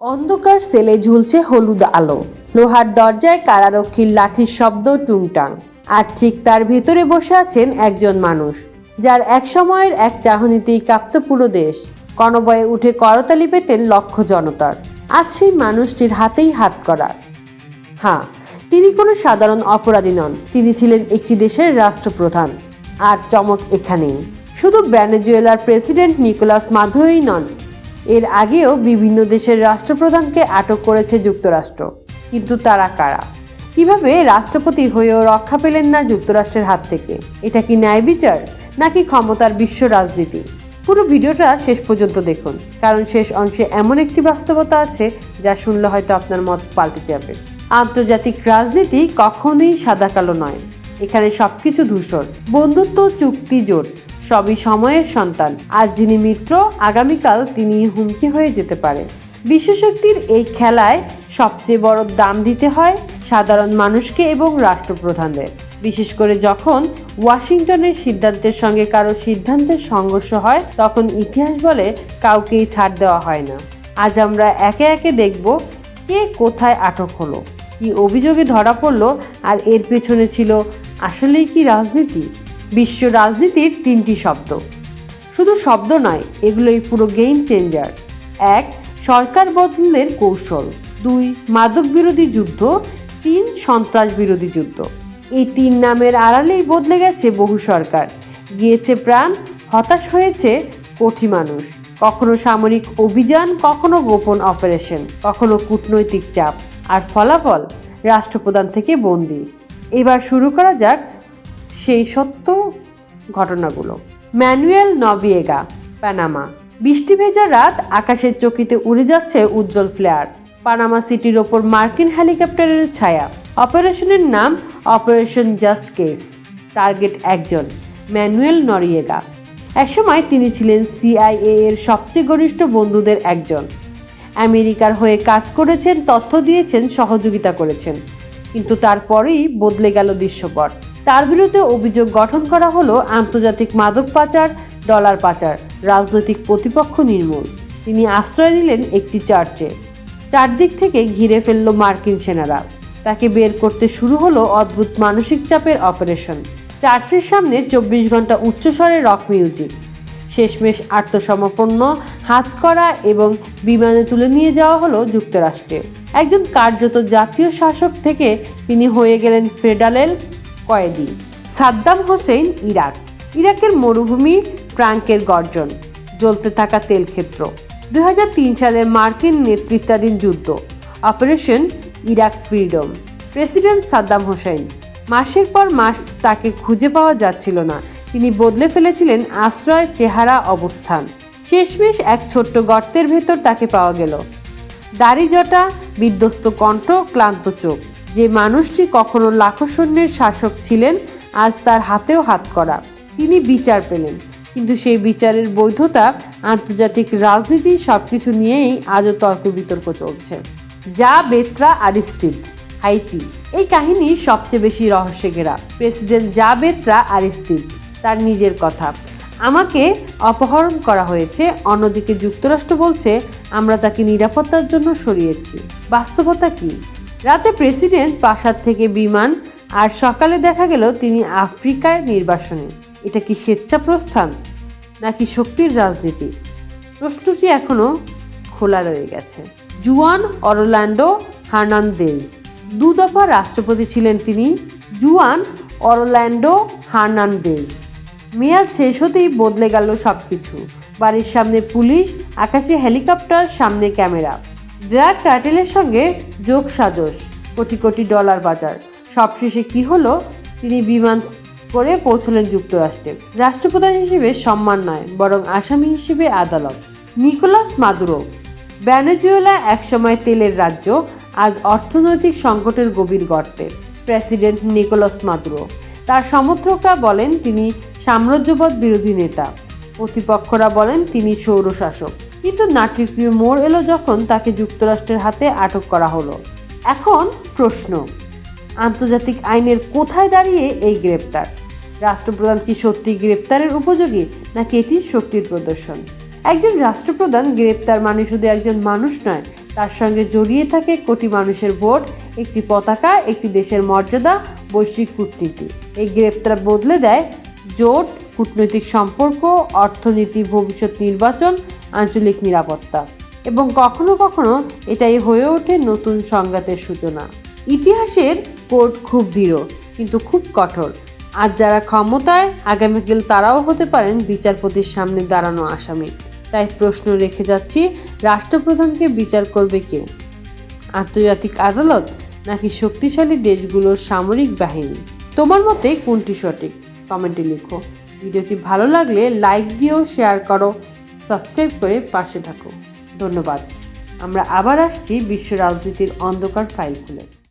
অন্ধকার সেলে ঝুলছে হলুদ আলো। লোহার দরজায় কারারক্ষীর লাঠির শব্দ টুংটাং আর ঠিক তার ভেতরে বসে আছেন একজন মানুষ, যার এক সময়ের এক চাহনিতেই কাঁপত পুরো দেশ। কনবয়ে উঠে করতালি পেতেন লক্ষ জনতার। আজ সেই মানুষটির হাতেই হাত করা। হ্যাঁ তিনি কোনো সাধারণ অপরাধী নন। তিনি ছিলেন একটি দেশের রাষ্ট্রপ্রধান। আর চমক এখানেই। শুধু ভেনেজুয়েলার প্রেসিডেন্ট নিকোলাস মাধুই নন এর আগেও বিভিন্ন দেশের রাষ্ট্রপ্রধানকে আটক করেছে যুক্তরাষ্ট্র। কিন্তু তারা কারা? কীভাবে রাষ্ট্রপতি হয়েও রক্ষা পেলেন না যুক্তরাষ্ট্রের হাত থেকে? এটা কি ন্যায় বিচার, নাকি ক্ষমতার বিশ্ব রাজনীতি? পুরো ভিডিওটা শেষ পর্যন্ত দেখুন, কারণ শেষ অংশে এমন একটি বাস্তবতা আছে, যা শুনলে হয়তো আপনার মত পাল্টে যাবে। আন্তর্জাতিক রাজনীতি কখনোই সাদা কালো নয়। এখানে সবকিছু ধূসর, বন্ধুত্ব চুক্তি জোট। সবই সময়ের সন্তান। আজ যিনি মিত্র, আগামীকাল তিনি হুমকি হয়ে যেতে পারে বিশ্বশক্তির এই খেলায় সবচেয়ে বড় দাম দিতে হয় সাধারণ মানুষকে এবং রাষ্ট্রপ্রধানদের। বিশেষ করে যখন ওয়াশিংটনের সিদ্ধান্তের সঙ্গে কারও সিদ্ধান্তের সংঘর্ষ হয়, তখন ইতিহাস বলে কাউকেই ছাড় দেওয়া হয় না। আজ আমরা একে একে দেখব কে কোথায় আটক হলো, কি অভিযোগে ধরা পড়ল, আর এর পেছনে ছিল আসলেই কি রাজনীতি? বিশ্ব রাজনীতির তিনটি শব্দ। শুধু শব্দ নয়, এগুলোই পুরো গেম চেঞ্জার এক, সরকার বদলের কৌশল। দুই মাদক বিরোধী যুদ্ধ। তিন সন্ত্রাস বিরোধী যুদ্ধ। এই তিন নামের আড়ালেই বদলে গেছে বহু সরকার। গিয়েছে প্রাণ, হতাশ হয়েছে কোটি মানুষ। কখনো সামরিক অভিযান, কখনো গোপন অপারেশন কখনো কূটনৈতিক চাপ। আর ফলাফল, রাষ্ট্রপ্রধান থেকে বন্দি। এবার শুরু করা যাক সেই সত্য ঘটনাগুলো। ম্যানুয়েল নভিয়েগা পানামা বৃষ্টি ভেজা রাত আকাশের চকিতে উড়ে যাচ্ছে উজ্জ্বল ফ্লেয়ার পানামা সিটির ওপর মার্কিন হেলিকপ্টারের ছায়া। অপারেশনের নাম অপারেশন জাস্ট কেস। টার্গেট একজন, ম্যানুয়েল নরিয়েগা। একসময় তিনি ছিলেন সিআইএ এর সবচেয়ে ঘনিষ্ঠ বন্ধুদের একজন। আমেরিকার হয়ে কাজ করেছেন, তথ্য দিয়েছেন, সহযোগিতা করেছেন। কিন্তু তারপরেই বদলে গেল দৃশ্যপট। তার বিরুদ্ধে অভিযোগ গঠন করা হলো আন্তর্জাতিক মাদক পাচার, ডলার পাচার, রাজনৈতিক প্রতিপক্ষ নির্মূল। তিনি আশ্রয় নিলেন একটি চার্চে। চারদিক থেকে ঘিরে ফেলল মার্কিন সেনারা। তাকে বের করতে শুরু হলো অদ্ভুত মানসিক চাপের অপারেশন। চার্চের সামনে চব্বিশ ঘণ্টা উচ্চস্বরে রক মিউজিক। শেষমেশ আত্মসমর্পণ, হাত করা এবং বিমানে তুলে নিয়ে যাওয়া হলো যুক্তরাষ্ট্রে। একজন কার্যত জাতীয় শাসক থেকে তিনি হয়ে গেলেন ফেডারেল কয়েদি। Saddam Hussein Iraq. ইরাকের মরুভূমি ট্রাঙ্কের গর্জন। জ্বলতে থাকা তেলক্ষেত্র। দুই সালের মার্কিন নেতৃত্বাধীন যুদ্ধ। Operation Iraq freedom. President Saddam Hussein. মাসের পর মাস তাকে খুঁজে পাওয়া যাচ্ছিল না। তিনি বদলে ফেলেছিলেন আশ্রয়, চেহারা, অবস্থান। শেষমেশ এক ছোট্ট গর্তের ভেতর তাকে পাওয়া গেল। দাড়ি জটা, বিধ্বস্ত কণ্ঠ, ক্লান্ত চোখ। যে মানুষটি কখনো লাখো সৈন্যের শাসক ছিলেন, আজ তার হাতেও হাত করা। তিনি বিচার পেলেন। কিন্তু সেই বিচারের বৈধতা, আন্তর্জাতিক রাজনীতি সব কিছু নিয়েই আজও তর্ক বিতর্ক চলছে। যা বেত্রা আরিস্তিদ হাইতি। এই কাহিনী সবচেয়ে বেশি রহস্যে ঘেরা। প্রেসিডেন্ট যা বেত্রা আরিস্তিদ তার নিজের কথা। আমাকে অপহরণ করা হয়েছে, অন্যদিকে যুক্তরাষ্ট্র বলছে, আমরা তাকে নিরাপত্তার জন্য সরিয়েছি। বাস্তবতা কি? রাতে প্রেসিডেন্ট প্রাসাদ থেকে বিমান আর সকালে দেখা গেল তিনি আফ্রিকায় নির্বাসনে। এটা কি স্বেচ্ছা প্রস্থান নাকি শক্তির রাজনীতি? প্রশ্নটি এখনও খোলা রয়ে গেছে। Juan Orlando Hernandez. দু দফা রাষ্ট্রপতি ছিলেন তিনি জুয়ান অরল্যান্ডো হার্নান্দেজ। মেয়াদ শেষ হতেই বদলে গেল সব কিছু বাড়ির সামনে পুলিশ, আকাশে হেলিকপ্টার, সামনে ক্যামেরা। ড্রাগ কার্টেলের সঙ্গে যোগ সাজস, কোটি কোটি ডলার বাজার। সবশেষে কি হলো? তিনি বিমান করে পৌঁছলেন যুক্তরাষ্ট্রে। রাষ্ট্রপ্রধান হিসেবে সম্মান নয়, বরং আসামি হিসেবে আদালত। নিকোলাস মাদুরো, ভেনেজুয়েলা একসময় তেলের রাজ্য, আজ অর্থনৈতিক সংকটের গভীর গর্তে। প্রেসিডেন্ট নিকোলাস মাদুরো, তার সমর্থকরা বলেন তিনি সাম্রাজ্যবাদ বিরোধী নেতা। প্রতিপক্ষরা বলেন তিনি সৌরশাসক। কিন্তু নাটকীয় মোড় এলো যখন তাকে যুক্তরাষ্ট্রের হাতে আটক করা হলো? এখন প্রশ্ন, আন্তর্জাতিক আইনের কোথায় দাঁড়িয়ে এই গ্রেপ্তার? রাষ্ট্রপ্রধান কি সত্যি গ্রেপ্তারের উপযোগী, নাকি এটি শক্তির প্রদর্শন? একজন রাষ্ট্রপ্রধান গ্রেপ্তার মানে শুধু একজন মানুষ নয়, তার সঙ্গে জড়িয়ে থাকে কোটি মানুষের ভোট, একটি পতাকা, একটি দেশের মর্যাদা, বৈশ্বিক কূটনীতি। এই গ্রেপ্তার বদলে দেয় জোট, কূটনৈতিক সম্পর্ক, অর্থনীতি, ভবিষ্যৎ নির্বাচন আঞ্চলিক নিরাপত্তা। এবং কখনো কখনো এটাই হয়ে ওঠে নতুন সংঘাতের সূচনা। ইতিহাসের কোর্ট খুব দৃঢ় কিন্তু খুব কঠোর। আজ যারা ক্ষমতায় আগামীকাল তারাও হতে পারেন বিচারপতির সামনে দাঁড়ানো আসামি। তাই প্রশ্ন রেখে যাচ্ছি, রাষ্ট্রপ্রধানকে বিচার করবে কে? আন্তর্জাতিক আদালত নাকি শক্তিশালী দেশগুলোর সামরিক বাহিনী? তোমার মতে কোনটি সঠিক? কমেন্টে লিখো। ভিডিওটি ভালো লাগলে লাইক দিও, শেয়ার করো। সাবস্ক্রাইব করে পাশে থাকো। ধন্যবাদ। আমরা আবার আসছি বিশ্ব রাজনীতির অন্ধকার ফাইল খুলে।